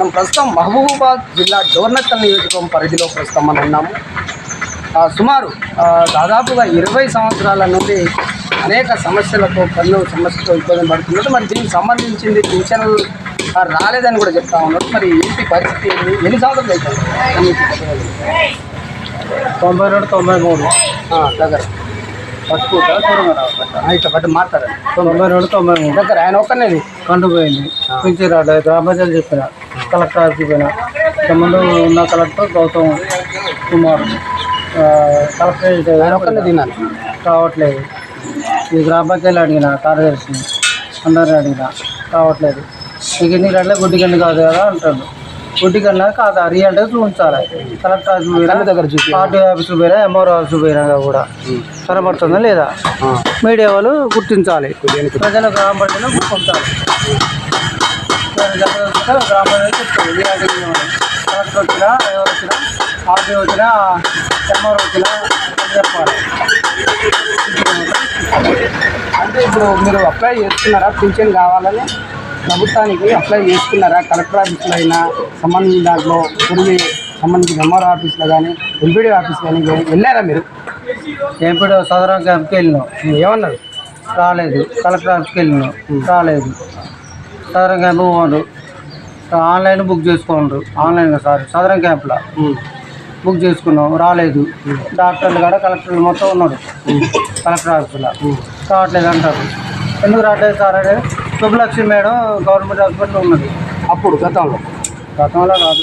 మనం ప్రస్తుతం మహబూబాబాద్ జిల్లా డోర్నక్కల్ నియోజకవర్గం పరిధిలో ప్రస్తుతం మనం ఉన్నాము. సుమారు దాదాపుగా ఇరవై సంవత్సరాల నుండి అనేక సమస్యలతో పన్ను సమస్యతో ఇబ్బంది పడుతున్నట్టు మరి దీనికి సంబంధించింది పింఛన్లు ఆ, రాలేదని కూడా చెప్తా ఉన్నారు. మరి ఏంటి పరిస్థితి ఏంటి? ఎన్ని సంవత్సరాలు అవుతుంది తొంభై రెండు తొంభై మూడు. దగ్గర. ఇట్లా బట్టి మాట్లాడండి. తొంభై రెండు తొంభై మూడు. దగ్గర ఆయన ఒక్కనేది కండుపోయింది. చెప్పిన. కలెక్టర్ పోయిన. ఇంతకుముందు ఉన్న కలెక్టర్ గౌతమ్ కుమార్. ఆ, కలెక్టరేట్ ఆయన ఒక్కనే తినాలి రావట్లేదు. ఈ గ్రామ పంచాయతీలు అడిగిన కార్యదర్శిని అందరిని అడిగిన రావట్లేదు. మీకు ఎన్ని గంటల గుడ్డి గండి కాదు కదా అంటాడు. గుడ్డి గంట కాదు రియల్ ఉంచాలి కలెక్టర్ ఆఫీస్ పోయినా దగ్గర చూపి ఆర్టీఓ ఆఫీస్ పోయినా ఎంఆర్ఓ ఆఫీస్ పోయినా కూడా. కనబడుతుందా లేదా? మీడియా వాళ్ళు గుర్తించాలి. ప్రజల గ్రామ పంచాయతీలో గుర్తించాలి. గ్రామ పంచాయతీ కలెక్టర్ వచ్చినా ఎవరు వచ్చినా ఆర్టీఓ వచ్చినా ఎంఆర్ఓ వచ్చినా చెప్పాలి. అంటే ఇప్పుడు మీరు అప్లై చేసుకున్నారా? పింఛన్ కావాలని? ప్రభుత్వానికి అప్లై చేసుకున్నారా? కలెక్టర్ ఆఫీస్లో అయినా సంబంధించిన దాంట్లో పురిగి సంబంధించిన ఎంఆర్ ఆఫీస్లో కానీ ఎంపీడీ ఆఫీస్ కానీ వెళ్ళారా మీరు? ఎంపీడీ సదరం క్యాంప్కి వెళ్ళినాం. ఏమన్నారు? రాలేదు. కలెక్టర్ ఆఫీస్కి వెళ్ళినాం. రాలేదు. సదరం క్యాంప్ పోండ్రు. ఆన్లైన్ బుక్ చేసుకోండ్రు ఆన్లైన్ సారీ సదరం క్యాంప్లో. బుక్ చేసుకున్నాం. రాలేదు. డాక్టర్లు కూడా కలెక్టర్లు మొత్తం ఉన్నారు. కలెక్టర్ ఆఫీసులో. రావట్లేదు అంటారు. ఎందుకు రావట్లేదు సార్ అంటే శుభలక్ష్మి మేడం గవర్నమెంట్ హాస్పిటల్ ఉన్నది. అప్పుడు గతంలో? గతంలో కాదు.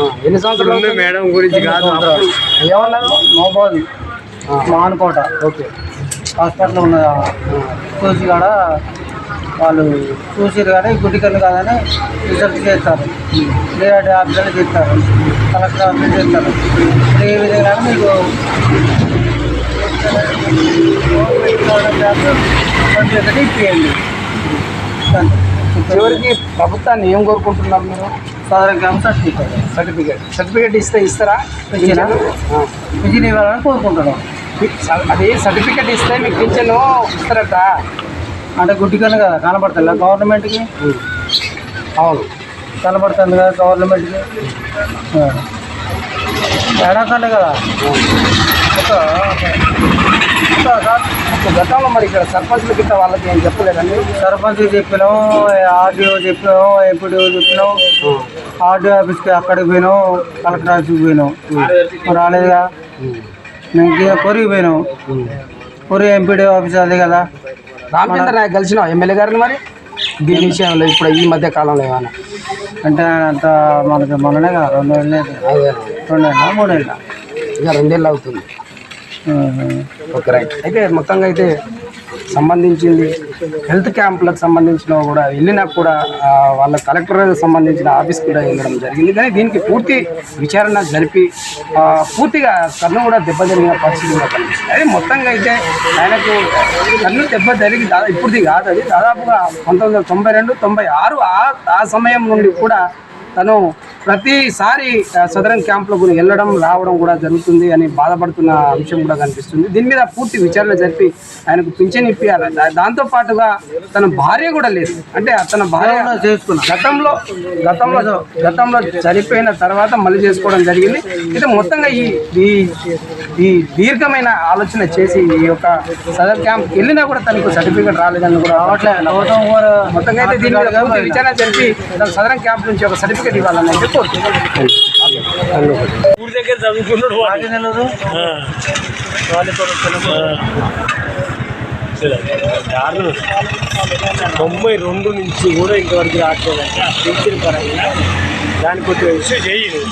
ఆ, ఎన్ని సంవత్సరాలు మేడం గురించి కాదు ఏమన్నారు మోబాది మానుకోట. ఓకే. హాస్పిటల్ ఉన్నది ఆ. చూసి కూడా వాళ్ళు చూసిరు కానీ గుడ్డి కన్ను కాదని రిజల్ట్ చేస్తారు. డిఆర్డి ఆఫీసర్లు చేస్తారు కలెక్టర్ ఆఫీసర్ చేస్తారు ఏ విధంగా మీకు ట్వంటీ ఒకటి ఇప్పియండి. చివరికి ప్రభుత్వాన్ని ఏం కోరుకుంటున్నారు మీరు? Sadaram camp certificate. Certificate. Certificate ఇస్తే ఇస్తారా. విజయ్ ఇవ్వాలని కోరుకుంటున్నాం. అది సర్టిఫికేట్ ఇస్తే మీకు పింఛన్ ఇస్తారట. అంటే గుడ్డి కన్ను కదా కనబడుతుందా గవర్నమెంట్కి? అవును. కనబడుతుంది కదా? గవర్నమెంట్కి ఎడాకండి కదా సార్ గతంలో మరి ఇక్కడ సర్పంచ్ల గిట్ట వాళ్ళకి ఏం చెప్పలేదండి? సర్పంచ్ చెప్పినాం ఆర్డీఓ చెప్పినాం ఎంపీడీఓ చెప్పినాం ఆర్డీఓ ఆఫీస్కి అక్కడికి పోయినాం కలెక్టర్ ఆఫీస్కి పోయినాం. రాలేదుగా మేము కొరికి పోయినాం. కొరి ఎంపీడీఓ ఆఫీస్ అదే కదా? రామచంద్ర నాయక్ కలిసిన ఎమ్మెల్యే గారిని మరి? దీని విషయంలో ఇప్పుడు ఈ మధ్య కాలంలో ఏమైనా? అంటే ఆయన అంత మనకి మొన్ననే కదా రెండు అదే. రెండు ఏళ్ళ? మూడు ఏళ్ళ ఇక రెండేళ్ళు అవుతుంది. Okay right. అయితే మొత్తంగా అయితే సంబంధించింది హెల్త్ క్యాంపులకు సంబంధించిన కూడా వెళ్ళినా కూడా వాళ్ళ కలెక్టర్ సంబంధించిన ఆఫీస్ కూడా వెళ్ళడం జరిగింది. కానీ దీనికి పూర్తి విచారణ జరిపి పూర్తిగా కన్ను కూడా దెబ్బ జరిగిన పరిస్థితి కూడా కనిపిస్తుంది. అదే మొత్తంగా అయితే ఆయనకు కన్ను దెబ్బ జరిగి ఇప్పుడు కాదు అది. దాదాపుగా పంతొమ్మిది వందల తొంభై రెండు తొంభై ఆరు ఆ సమయం నుండి కూడా తను ప్రతిసారి సదరన్ క్యాంప్లకు వెళ్ళడం రావడం కూడా జరుగుతుంది అని బాధపడుతున్న అంశం కూడా కనిపిస్తుంది. దీని మీద పూర్తి విచారణ జరిపి ఆయనకు పింఛన్ ఇప్పియాలి. దాంతో పాటుగా తన భార్య కూడా లేదు. అంటే తన భార్య చేసుకున్నా. గతంలో గతంలో గతంలో చనిపోయిన తర్వాత మళ్ళీ చేసుకోవడం జరిగింది. ఇది మొత్తంగా ఈ ఈ దీర్ఘమైన ఆలోచన చేసి ఈ యొక్క సదర్ క్యాంప్ వెళ్ళినా కూడా తనకు సర్టిఫికేట్ రాలేదని కూడా మొత్తంగా అయితే దీని మీద పూర్తి విచారణ జరిపి తన సదరన్ క్యాంప్ నుంచి ఒక సర్టిఫికేట్ ఇవ్వాలని అయితే కోరుతున్నాను ఊరి దగ్గర చదువుకున్నాడు. తొంభై రెండు నుంచి కూడా ఇంతవరకు రావట్లేదంటే. ఆ టీచర్ పరంగా. దానికి కొంచెం ఇష్యూ చేయి నువ్వు.